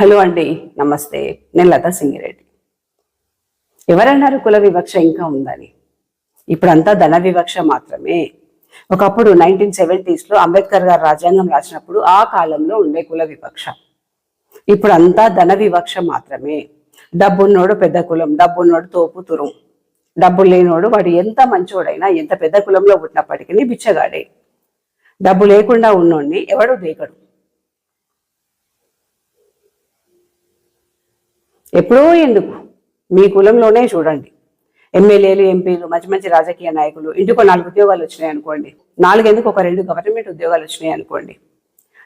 Hello అండి నమస్తే. నేను లతా సింగిరెడ్డి. ఎవరన్నారు కుల వివక్ష ఇంకా ఉందని? ఇప్పుడంతా ధన వివక్ష మాత్రమే. ఒకప్పుడు నైన్టీన్ సెవెంటీస్లో అంబేద్కర్ గారు రాజ్యాంగం రాసినప్పుడు ఆ కాలంలో ఉండే కుల వివక్ష. ఇప్పుడు అంతా ధన వివక్ష మాత్రమే. డబ్బున్నోడు పెద్ద కులం డబ్బున్నోడు తోపు తురుం. డబ్బు లేనోడు వాడు ఎంత మంచోడైనా ఎంత పెద్ద కులంలో పుట్టినప్పటికీ బిచ్చగాడే. డబ్బు లేకుండా ఉన్నోడిని ఎవడు దేకడు. ఎప్పుడో ఎందుకు? మీ కులంలోనే చూడండి. ఎమ్మెల్యేలు ఎంపీలు మంచి మంచి రాజకీయ నాయకులు ఇంటికో నాలుగు ఉద్యోగాలు వచ్చినాయి అనుకోండి. నాలుగెందుకు ఒక రెండు గవర్నమెంట్ ఉద్యోగాలు వచ్చినాయి అనుకోండి.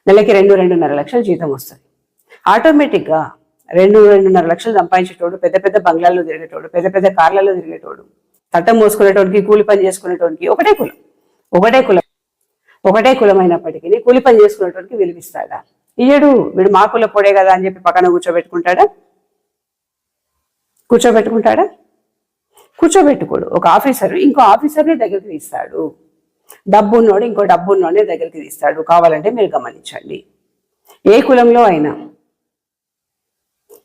నెలకి రెండు రెండున్నర లక్షల జీతం వస్తుంది. ఆటోమేటిక్గా రెండు రెండున్నర లక్షలు సంపాదించేటోడు పెద్ద పెద్ద బంగ్లాల్లో తిరిగేటోడు పెద్ద పెద్ద కార్లలో తిరిగేటోడు తట్టం మోసుకునేటోడికి కూలి పని చేసుకునేటోడికి ఒకటే కులం. ఒకటే కులం. ఒకటే కులం అయినప్పటికీ కూలి పని చేసుకునేటోడికి విలువిస్తాడా? ఇయ్యడు వీడు మా కుల పొడే కదా అని చెప్పి పక్కన కూర్చోబెట్టుకుంటాడా? కూర్చోబెట్టుకుంటాడా? కూర్చోబెట్టుకోడు. ఒక ఆఫీసర్ ఇంకో ఆఫీసర్ని దగ్గరికి తీస్తాడు. డబ్బు ఉన్నోడు ఇంకో డబ్బు ఉన్నోడే దగ్గరికి తీస్తాడు. కావాలంటే మీరు గమనించండి. ఏ కులంలో అయినా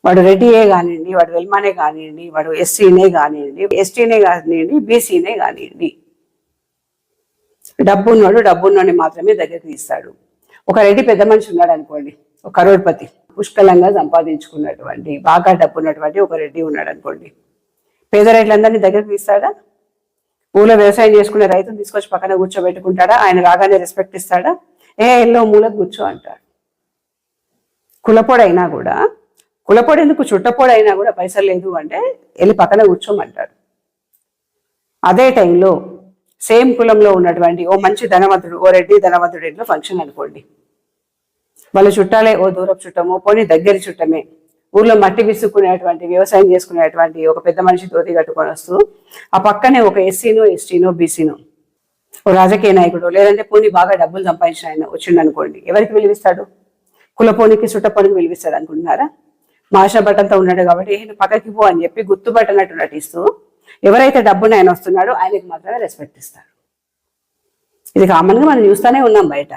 వాడు రెడ్డియే కానివ్వండి వాడు వెల్మానే కానివ్వండి వాడు ఎస్సీనే కానివ్వండి ఎస్టీనే కానివ్వండి బీసీనే కానివ్వండి. డబ్బు ఉన్నోడు డబ్బు ఉన్నోడిని మాత్రమే దగ్గరికి తీస్తాడు. ఒక రెడ్డి పెద్ద మనిషి ఉన్నాడు అనుకోండి ఒక కరోడ్పతి. పుష్కలంగా సంపాదించుకున్నటువంటి బాగా డబ్బు ఉన్నటువంటి ఒక రెడ్డి ఉన్నాడు అనుకోండి పేద రైతులందరినీ దగ్గరికి తీస్తాడా? ఊళ్ళో వ్యవసాయం చేసుకునే రైతును తీసుకొచ్చి పక్కన కూర్చోబెట్టుకుంటాడా? ఆయన రాగానే రెస్పెక్ట్ ఇస్తాడా? ఏ ఎల్లో మూలకు కూర్చో అంటాడు. కులపొడైనా కూడా కులపొడి ఎందుకు చుట్టపొడైనా కూడా పైసలు లేదు అంటే వెళ్ళి పక్కన కూర్చోమంటాడు. అదే టైంలో సేమ్ కులంలో ఉన్నటువంటి ఓ మంచి ధనవంతుడు ఓ రెడ్డి ధనవంతుడు ఇంట్లో ఫంక్షన్ అనుకోండి. వాళ్ళ చుట్టాలే ఓ దూరపు చుట్టమో పోనీ దగ్గరి చుట్టమే. ఊర్లో మట్టి విసుక్కునేటువంటి వ్యవసాయం చేసుకునేటువంటి ఒక పెద్ద మనిషి తోతి కట్టుకొని వస్తూ ఆ పక్కనే ఒక ఎస్సీనో ఎస్టీనో బీసీనో ఓ రాజకీయ నాయకుడు లేదంటే పోనీ బాగా డబ్బులు సంపాదించిన ఆయన వచ్చిండు అనుకోండి ఎవరికి విలువిస్తాడు? కులపోనికి చుట్టపోనికి విలువిస్తాడు అనుకుంటున్నారా? మాషా బట్టంతో ఉన్నాడు కాబట్టి నేను పక్కకి పో అని చెప్పి గుర్తుపట్టనట్టు నటిస్తూ ఎవరైతే డబ్బుని ఆయన వస్తున్నాడో ఆయనకి మాత్రమే రెస్పెక్ట్ ఇస్తారు ఇది కామన్గా మనం చూస్తూనే ఉన్నాం బయట.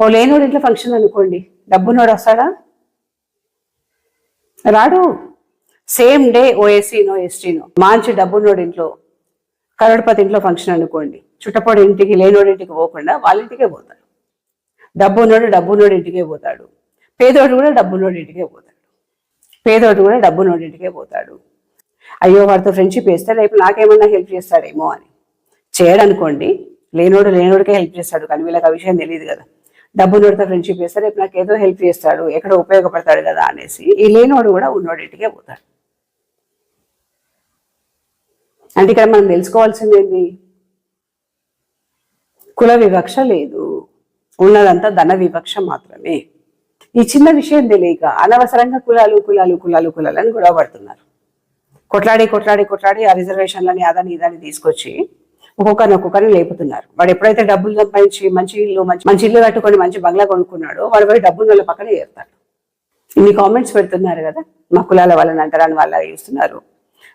ఓ లేనోడు ఇంట్లో ఫంక్షన్ అనుకోండి. డబ్బునోడు వస్తాడా? రాడు. సేమ్ డే ఓ ఎస్సీనో ఎస్టీనో మంచి డబ్బున్నోడు ఇంట్లో కరోడపతి ఇంట్లో ఫంక్షన్ అనుకోండి. చుట్టపడి ఇంటికి లేనోడి ఇంటికి పోకుండా వాళ్ళ ఇంటికే పోతాడు. డబ్బున్నోడు డబ్బున్నోడి ఇంటికే పోతాడు. పేదోడు కూడా డబ్బున్నోడి ఇంటికే పోతాడు. పేదోడు కూడా డబ్బున్నోడి ఇంటికే పోతాడు. అయ్యో వాడితో ఫ్రెండ్షిప్ వేస్తే రేపు నాకేమన్నా హెల్ప్ చేస్తాడేమో అని. చేయడనుకోండి. లేనోడు లేనోడికే హెల్ప్ చేస్తాడు. కానీ వీళ్ళకి ఆ విషయం తెలియదు కదా. డబ్బున్నోడితో ఫ్రెండ్షిప్ చేస్తే రేపు నాకు ఏదో హెల్ప్ చేస్తాడు ఎక్కడ ఉపయోగపడతాడు కదా అనేసి ఈ లేనివాడు కూడా ఉన్నోడింటికే పోతాడు. అంటే ఇక్కడ మనం తెలుసుకోవాల్సింది కుల వివక్ష లేదు. ఉన్నదంతా ధన వివక్ష మాత్రమే. ఈ చిన్న విషయం తెలియక అనవసరంగా కులాలు కులాలు కులాలు కులాలని గొడవ పడుతున్నారు. కొట్లాడి కొట్లాడి కొట్లాడి ఆ రిజర్వేషన్లని అదని ఇదని తీసుకొచ్చి ఒక్కొక్కరిని ఒక్కొక్కరిని లేపుతున్నారు. వాడు ఎప్పుడైతే డబ్బులు సంపాదించి మంచి ఇల్లు మంచి మంచి ఇల్లు కట్టుకొని మంచి బంగ్లా కొనుక్కున్నాడో వాడు పోయి డబ్బులు వాళ్ళ పక్కన చేరుతాడు ఇన్ని కామెంట్స్ పెడుతున్నారు కదా మా కులాల వాళ్ళని అంతరాని వాళ్ళ చూస్తున్నారు.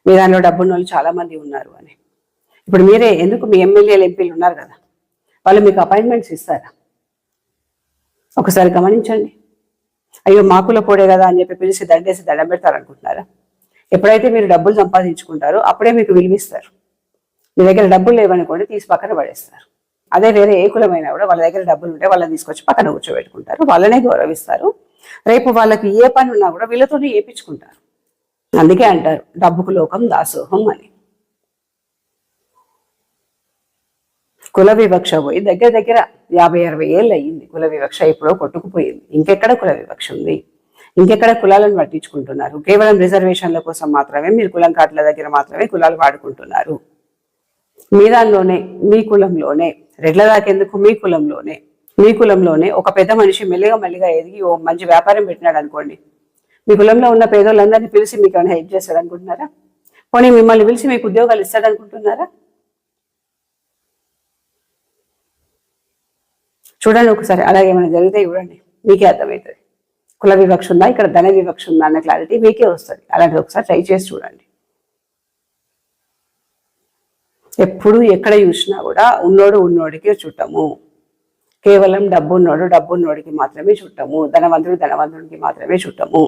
మీ దానిలో డబ్బున్న వాళ్ళు చాలా మంది ఉన్నారు అని. ఇప్పుడు మీరే ఎందుకు మీ ఎమ్మెల్యేలు ఎంపీలు ఉన్నారు కదా? వాళ్ళు మీకు అపాయింట్మెంట్స్ ఇస్తారా? ఒకసారి గమనించండి. అయ్యో మాకుల పోడే కదా అని చెప్పి పిలిచి దండేసి దండం పెడతారనుకుంటున్నారా? ఎప్పుడైతే మీరు డబ్బులు సంపాదించుకుంటారో అప్పుడే మీకు విలువిస్తారు. మీ దగ్గర డబ్బులు లేవనుకోండి తీసి పక్కన పడేస్తారు. అదే వేరే ఏ కులమైనా కూడా వాళ్ళ దగ్గర డబ్బులు ఉంటే వాళ్ళని తీసుకొచ్చి పక్కన కూర్చోబెట్టుకుంటారు. వాళ్ళనే గౌరవిస్తారు. రేపు వాళ్ళకి ఏ పని ఉన్నా కూడా వీళ్ళతోనే ఏపించుకుంటారు. అందుకే అంటారు డబ్బుకు లోకం దాసోహం అని. కుల వివక్ష పోయి దగ్గర దగ్గర యాభై అరవై ఏళ్ళు అయ్యింది. కుల వివక్ష ఎప్పుడో కొట్టుకుపోయింది. ఇంకెక్కడ కుల వివక్ష ఉంది? ఇంకెక్కడ కులాలను పట్టించుకుంటున్నారు? కేవలం రిజర్వేషన్ల కోసం మాత్రమే మీరు కులం కార్డుల దగ్గర మాత్రమే కులాలు వాడుకుంటున్నారు. మీ దానిలోనే మీ కులంలోనే రెడ్ల దాకెందుకు మీ కులంలోనే మీ కులంలోనే ఒక పెద్ద మనిషి మెల్లిగా మెల్లిగా ఎదిగి ఓ మంచి వ్యాపారం పెట్టినాడు అనుకోండి. మీ కులంలో ఉన్న పేదోళ్ళందరినీ పిలిచి మీకు ఏమైనా హెల్ప్ చేస్తాడు అనుకుంటున్నారా పోనీ మిమ్మల్ని పిలిచి మీకు ఉద్యోగాలు ఇస్తాడు అనుకుంటున్నారా చూడండి ఒకసారి అలాగే ఏమైనా జరిగితే చూడండి మీకే అర్థమవుతుంది. కుల వివక్ష ఉందా? ఇక్కడ ధన వివక్ష ఉందా? అన్న క్లారిటీ మీకే వస్తుంది. అలాంటిది ఒకసారి ట్రై చేసి చూడండి. ఎప్పుడు ఎక్కడ చూసినా కూడా ఉన్నోడు ఉన్నోడికి చుట్టము. కేవలం డబ్బున్నోడు డబ్బున్నోడికి మాత్రమే చుట్టము. ధనవంతుడు ధనవంతుడికి మాత్రమే చుట్టము.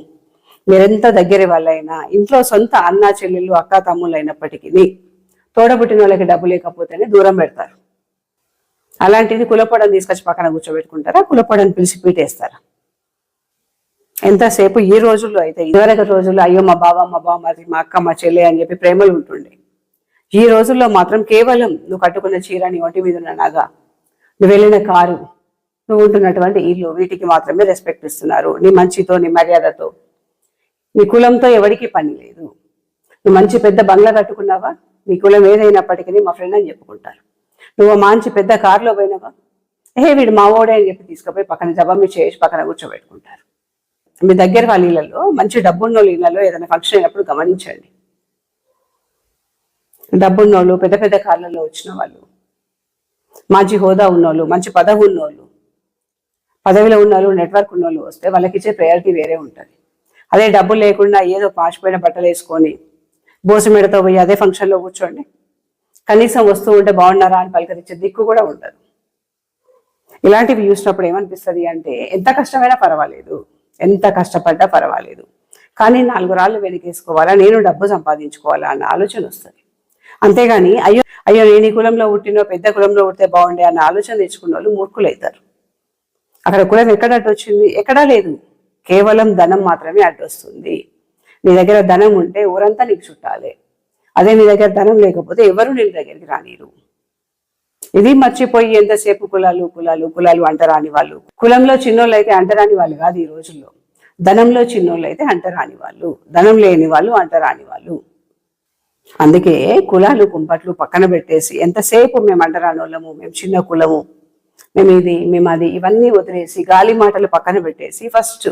మీరెంత దగ్గర వాళ్ళైనా ఇంట్లో సొంత అన్న చెల్లెళ్ళు అక్క తమ్ముళ్ళు అయినప్పటికీ తోడబుట్టిన వాళ్ళకి డబ్బు లేకపోతేనే దూరం పెడతారు. అలాంటిది కులపొడని తీసుకొచ్చి పక్కన కూర్చోబెట్టుకుంటారా? కులపొడని పిలిచి పీటేస్తారా? ఎంతసేపు ఈ రోజుల్లో అయితే ఇదివరకు రోజుల్లో అయ్యో మా బావ మా బావ మరి మా అక్క మా చెల్లె అని చెప్పి ప్రేమలు ఉంటుండే ఈ రోజుల్లో మాత్రం కేవలం నువ్వు కట్టుకున్న చీర నీ ఒంటి మీద ఉన్న నగ నువ్వు వెళ్ళిన కారు నువ్వు ఉంటున్నటువంటి ఇల్లు వీటికి మాత్రమే రెస్పెక్ట్ ఇస్తున్నారు. నీ మంచితో నీ మర్యాదతో. నీ కులంతో ఎవరికి పని లేదు. నువ్వు మంచి పెద్ద బంగ్లా కట్టుకున్నావా? నీ కులం ఏదైనప్పటికీ మా ఫ్రెండ్ అని చెప్పుకుంటారు. నువ్వు మంచి పెద్ద కారులో పోయినావా? ఏ వీడు మా అని చెప్పి తీసుకుపోయి పక్కన జబమ్మి చేసి పక్కన కూర్చోబెట్టుకుంటారు. మీ దగ్గర వాళ్ళ ఇళ్ళలో మంచి డబ్బున్న ఇళ్ళలో ఏదైనా ఫంక్షన్ అయినప్పుడు గమనించండి. డబ్బున్నోళ్ళు పెద్ద పెద్ద కార్లలో వచ్చిన వాళ్ళు. మంచి హోదా ఉన్నోళ్ళు మంచి పదవి ఉన్నోళ్ళు. పదవిలో ఉన్నోళ్ళు నెట్వర్క్ ఉన్నోళ్ళు వస్తే వాళ్ళకి ఇచ్చే ప్రయారిటీ వేరే ఉంటుంది. అదే డబ్బు లేకుండా ఏదో పాచిపోయిన బట్టలు వేసుకొని బోసమెడతో పోయి అదే ఫంక్షన్లో కూర్చోండి. కనీసం వస్తూ ఉంటే బాగున్నారా అని పలకరించే దిక్కు కూడా ఉండదు. ఇలాంటివి చూసినప్పుడు ఏమనిపిస్తుంది అంటే ఎంత కష్టమైనా పర్వాలేదు. ఎంత కష్టపడ్డా పర్వాలేదు. కానీ నాలుగు రాళ్ళు వెనకేసుకోవాలా? నేను డబ్బు సంపాదించుకోవాలా? అన్న ఆలోచన వస్తుంది. అంతేగాని అయ్యో అయ్యో నేను ఈ కులంలో పుట్టినో పెద్ద కులంలో పుడితే బాగుండే అన్న ఆలోచన తెచ్చుకున్న వాళ్ళు మూర్ఖులు అవుతారు. అక్కడ కులం ఎక్కడ అడ్డొచ్చింది ఎక్కడా లేదు. కేవలం ధనం మాత్రమే అడ్డొస్తుంది నీ దగ్గర ధనం ఉంటే ఊరంతా నీకు చుట్టాలి. అదే నీ దగ్గర ధనం లేకపోతే ఎవరు నీ దగ్గరికి రానిరు. ఇది మర్చిపోయి ఎంతసేపు కులాలు కులాలు కులాలు అంటరాని వాళ్ళు. కులంలో చిన్నోళ్ళు అయితే అంటరాని వాళ్ళు కాదు ఈ రోజుల్లో. ధనంలో చిన్నోళ్ళు అయితే అంటరాని వాళ్ళు. ధనం లేని వాళ్ళు అంటరాని వాళ్ళు. అందుకే కులాలు కుంపట్లు పక్కన పెట్టేసి ఎంతసేపు మేము అంటరాని మేము చిన్న కులము మేము ఇది మేము అది ఇవన్నీ వదిలేసి గాలి మాటలు పక్కన పెట్టేసి ఫస్ట్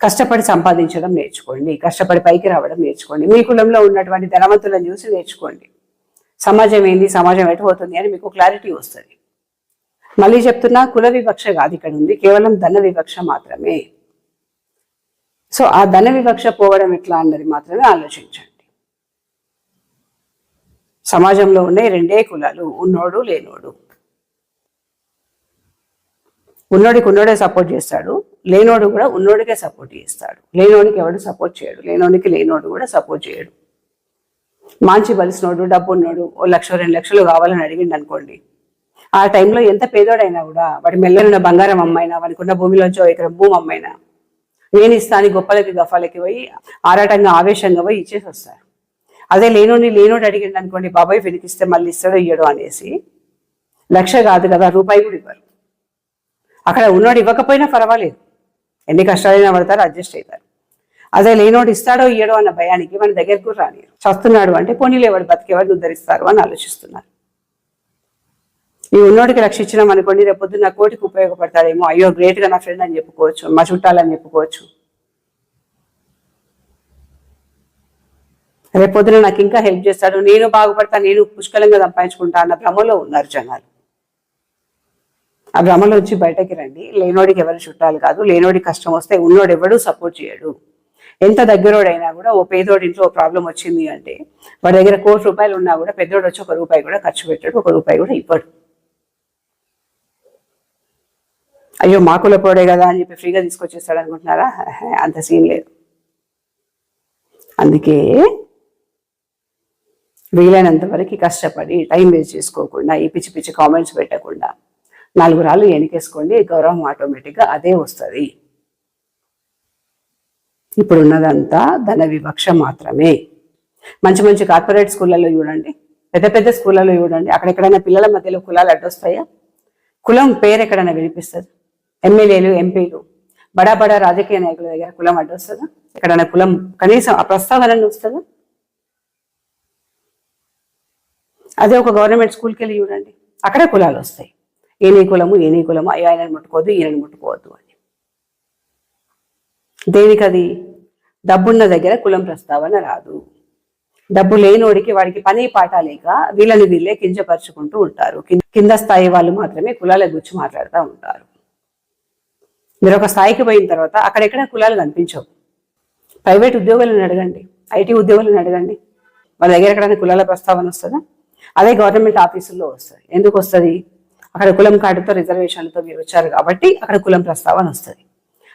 కష్టపడి సంపాదించడం నేర్చుకోండి కష్టపడి పైకి రావడం నేర్చుకోండి మీ కులంలో ఉన్నటువంటి ధనవంతులను చూసి నేర్చుకోండి. సమాజం ఏంది సమాజం ఎటు పోతుంది అని మీకు క్లారిటీ వస్తుంది. మళ్ళీ చెప్తున్నా కుల వివక్ష కాదు ఇక్కడ ఉంది కేవలం ధన వివక్ష మాత్రమే. సో ఆ ధన వివక్ష పోవడం ఎట్లా అన్నది మాత్రమే ఆలోచించండి. సమాజంలో ఉండే రెండే కులాలు ఉన్నోడు లేనోడు. ఉన్నోడికి ఉన్నోడే సపోర్ట్ చేస్తాడు లేనోడు కూడా ఉన్నోడికే సపోర్ట్ చేస్తాడు. లేనోడికి ఎవడు సపోర్ట్ చేయడు లేనోడికి లేనోడు కూడా సపోర్ట్ చేయడు. మాంచి బలిసినోడు డబ్బు ఉన్నోడు ఓ లక్ష రెండు లక్షలు కావాలని అడిగిండు అనుకోండి. ఆ టైంలో ఎంత పేదోడైనా కూడా వాడి మెల్లనున్న బంగారం అమ్మైనా వాడికి ఉన్న భూమిలోంచి ఓ భూమి అమ్మైనా నేను ఇస్తాను గొప్పలకి గఫాలకి పోయి ఆరాటంగా ఆవేశంగా పోయి ఇచ్చేసి వస్తారు అదే లేనోని లేనోడు అడిగిండు అనుకోండి బాబాయ్ వెనికిస్తే మళ్ళీ ఇస్తాడో ఇయ్యడో అనేసి. లక్ష కాదు కదా రూపాయి కూడా ఇవ్వరు. అక్కడ ఉన్నోడు ఇవ్వకపోయినా పర్వాలేదు. ఎన్ని కష్టాలైనా పడతారు అడ్జస్ట్ అవుతారు అదే లేనోడు ఇస్తాడో ఇయ్యడో అన్న భయానికి మన దగ్గరకు రాని చస్తున్నాడు అంటే పోనీలేవాడు బతికేవాడు ఉద్ధరిస్తారు అని ఆలోచిస్తున్నారు. ఈ ఉన్నోడికి రక్షించినాం అనుకోండి రేపొద్దు నా కోటికి ఉపయోగపడతాడేమో అయ్యో గ్రేట్గా నా ఫ్రెండ్ అని చెప్పుకోవచ్చు మా చుట్టాలని చెప్పుకోవచ్చు రేపొద్దున నాకు ఇంకా హెల్ప్ చేస్తాడు. నేను బాగుపడతా నేను పుష్కలంగా సంపాదించుకుంటా అన్న భ్రమలో ఉన్నారు జనాలు. ఆ భ్రమలో వచ్చి బయటకి రండి. లేనోడికి ఎవరు చుట్టాలు కాదు. లేనోడి కష్టం వస్తే ఉన్నోడు ఎవడు సపోర్ట్ చేయడు. ఎంత దగ్గరోడైనా కూడా ఓ పేదోడి ఇంట్లో ప్రాబ్లం వచ్చింది అంటే వాడి దగ్గర కోటి రూపాయలు ఉన్నా కూడా పెద్దోడు వచ్చి ఒక రూపాయి కూడా ఖర్చు పెట్టాడు ఒక రూపాయి కూడా ఇవ్వడు. అయ్యో మాకుల పోడే కదా అని చెప్పి ఫ్రీగా తీసుకొచ్చేస్తాడు అనుకుంటున్నారా? అంత సీన్ లేదు. అందుకే వీలైనంత వరకు కష్టపడి టైం వేస్ట్ చేసుకోకుండా ఈ పిచ్చి పిచ్చి కామెంట్స్ పెట్టకుండా నాలుగు రాళ్ళు ఎనికేసుకోండి గౌరవం ఆటోమేటిక్గా అదే వస్తుంది. ఇప్పుడున్నదంతా ధన వివక్ష మాత్రమే. మంచి మంచి కార్పొరేట్ స్కూళ్ళలో చూడండి పెద్ద పెద్ద స్కూళ్ళలో చూడండి అక్కడెక్కడైనా పిల్లల మధ్యలో కులాలు అడ్డొస్తాయా? కులం పేరు ఎక్కడైనా వినిపిస్తుంది? ఎమ్మెల్యేలు ఎంపీలు బడా బడా రాజకీయ నాయకుల దగ్గర కులం అడ్డొస్తుందా? ఎక్కడైనా కులం కనీసం ఆ ప్రస్తావన వస్తుందా? అదే ఒక గవర్నమెంట్ స్కూల్కి వెళ్ళి చూడండి. అక్కడే కులాలు వస్తాయి. ఏనీ కులము ఏనీ కులము అయ్యో ముట్టుకోవద్దు ఈయనని ముట్టుకోవద్దు అని. దేనికది? డబ్బున్న దగ్గర కులం ప్రస్తావన రాదు. డబ్బు లేనోడికి వాడికి పని పాట లేక వీళ్ళని వీళ్ళే కించపరుచుకుంటూ ఉంటారు. కింద స్థాయి వాళ్ళు మాత్రమే కులాల గురించి మాట్లాడుతూ ఉంటారు. మీరు ఒక స్థాయికి పోయిన తర్వాత అక్కడెక్కడ కులాలు కనిపించవు? ప్రైవేట్ ఉద్యోగులను అడగండి. ఐటీ ఉద్యోగులను అడగండి. వాళ్ళ దగ్గర ఎక్కడైనా కులాల ప్రస్తావన వస్తుందా? అదే గవర్నమెంట్ ఆఫీసుల్లో వస్తుంది. ఎందుకు వస్తుంది? అక్కడ కులం కార్డుతో రిజర్వేషన్లతో మీరు వచ్చారు కాబట్టి అక్కడ కులం ప్రస్తావన వస్తుంది.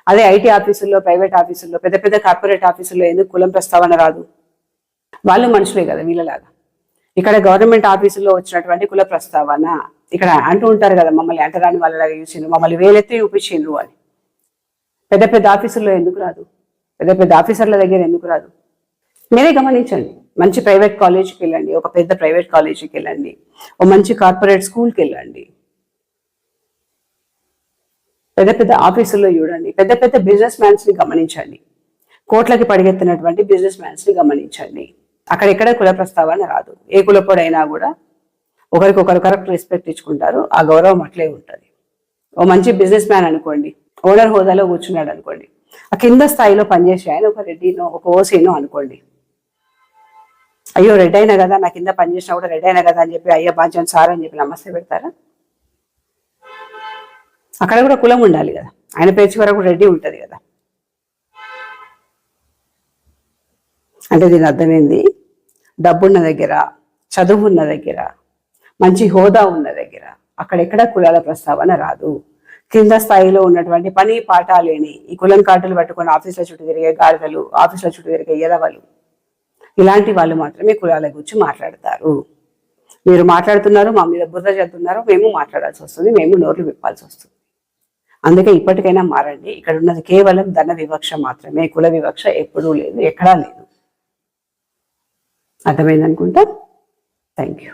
అదే ఐటీ ఆఫీసుల్లో ప్రైవేట్ ఆఫీసుల్లో పెద్ద పెద్ద కార్పొరేట్ ఆఫీసుల్లో ఎందుకు కులం ప్రస్తావన రాదు? వాళ్ళు మనుషులే కదా వీళ్ళలాగా. ఇక్కడ గవర్నమెంట్ ఆఫీసుల్లో వచ్చినటువంటి కుల ప్రస్తావన ఇక్కడ అంటూ ఉంటారు కదా మమ్మల్ని అంటరాని వాళ్ళలాగా చూసిండ్రు మమ్మల్ని వేలెత్తి చూపించిండ్రు అని. పెద్ద పెద్ద ఆఫీసుల్లో ఎందుకు రాదు? పెద్ద పెద్ద ఆఫీసర్ల దగ్గర ఎందుకు రాదు? మీరే గమనించండి. మంచి ప్రైవేట్ కాలేజీకి వెళ్ళండి ఒక పెద్ద ప్రైవేట్ కాలేజీకి వెళ్ళండి ఒక మంచి కార్పొరేట్ స్కూల్కి వెళ్ళండి. పెద్ద పెద్ద ఆఫీసుల్లో చూడండి పెద్ద పెద్ద బిజినెస్ మ్యాన్స్ని గమనించండి. కోట్లకి పడిగెత్తినటువంటి బిజినెస్ మ్యాన్స్ని గమనించండి. అక్కడెక్కడ కుల ప్రస్తావన రాదు. ఏ కులపొడైనా కూడా ఒకరికొకరు కరెక్ట్ రెస్పెక్ట్ ఇచ్చుకుంటారు ఆ గౌరవం అట్లే ఉంటుంది. ఓ మంచి బిజినెస్ మ్యాన్ అనుకోండి ఓనర్ హోదాలో కూర్చున్నాడు అనుకోండి ఆ కింద స్థాయిలో పనిచేసే ఆయన ఒక రెడ్డినో ఒక ఓసీనో అనుకోండి. అయ్యో రెడ్ అయినా కదా నా కింద పనిచేసినా కూడా రెడ్ అయినా కదా అని చెప్పి అయ్యో బాధ్యం సార్ అని చెప్పి నమస్తే పెడతారా? అక్కడ కూడా కులం ఉండాలి కదా. ఆయన పేర్చి వరకు రెడీ ఉంటుంది కదా. అంటే దీని అర్థమైంది? డబ్బున్న దగ్గర చదువు ఉన్న దగ్గర మంచి హోదా ఉన్న దగ్గర అక్కడెక్కడ కులాల ప్రస్తావన రాదు. కింద స్థాయిలో ఉన్నటువంటి పని పాట లేని ఈ కులం కార్డులు పట్టుకొని ఆఫీసుల చుట్టూ తిరిగే గాడిదలు ఆఫీసుల చుట్టూ తిరిగే ఎదవలు ఇలాంటి వాళ్ళు మాత్రమే కులాల గురించి మాట్లాడతారు. మీరు మాట్లాడుతున్నారు మా మీద బుర్ర చేస్తున్నారు మేము మాట్లాడాల్సి వస్తుంది మేము నోర్లు విప్పాల్సి వస్తుంది. అందుకే ఇప్పటికైనా మారండి. ఇక్కడ ఉన్నది కేవలం ధన వివక్ష మాత్రమే. కుల వివక్ష ఎప్పుడూ లేదు ఎక్కడా లేదు. అర్థమైందనుకుంటా? Thank you